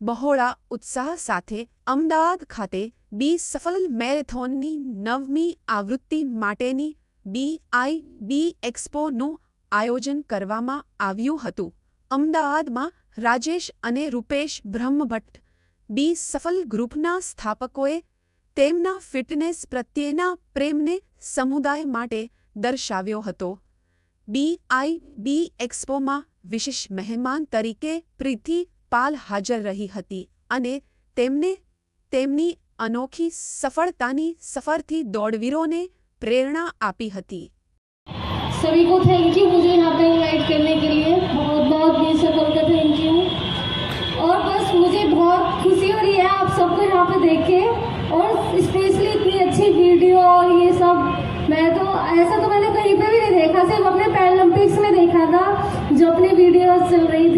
બહોળા ઉત્સાહ સાથે અમદાવાદ ખાતે બી સફલ મેરેથોનની નવમી આવૃત્તિ માટેની બી આઈ બી એક્સપોનું આયોજન કરવામાં આવ્યું હતું. અમદાવાદમાં રાજેશ અને રૂપેશ બ્રહ્મભટ્ટ બી સફલ ગ્રુપના સ્થાપકોએ તેમના ફિટનેસ પ્રત્યેના પ્રેમને સમુદાય માટે દર્શાવ્યો હતો. બી આઈ બી એક્સપોમાં વિશેષ મહેમાન તરીકે પ્રીતિ પાલ હાજર રહી હતી અને તેમને તેમની અનોખી સફળતાની સફરથી દોડવીરોને પ્રેરણા આપી હતી सभी को थैंक यू मुझे यहाँ पे इनवाइट करने के लिए बहुत बहुत दिल से बोल कर थैंक यू और बस मुझे बहुत खुशी हो रही है आप सबको यहाँ पे देख के और स्पेशली इतनी अच्छी वीडियो और ये सब मैं तो ऐसा तो मैंने कहीं पे भी नहीं देखा सिर्फ अपने पैरालंपिक्स में देखा था जो अपनी वीडियोस चल रही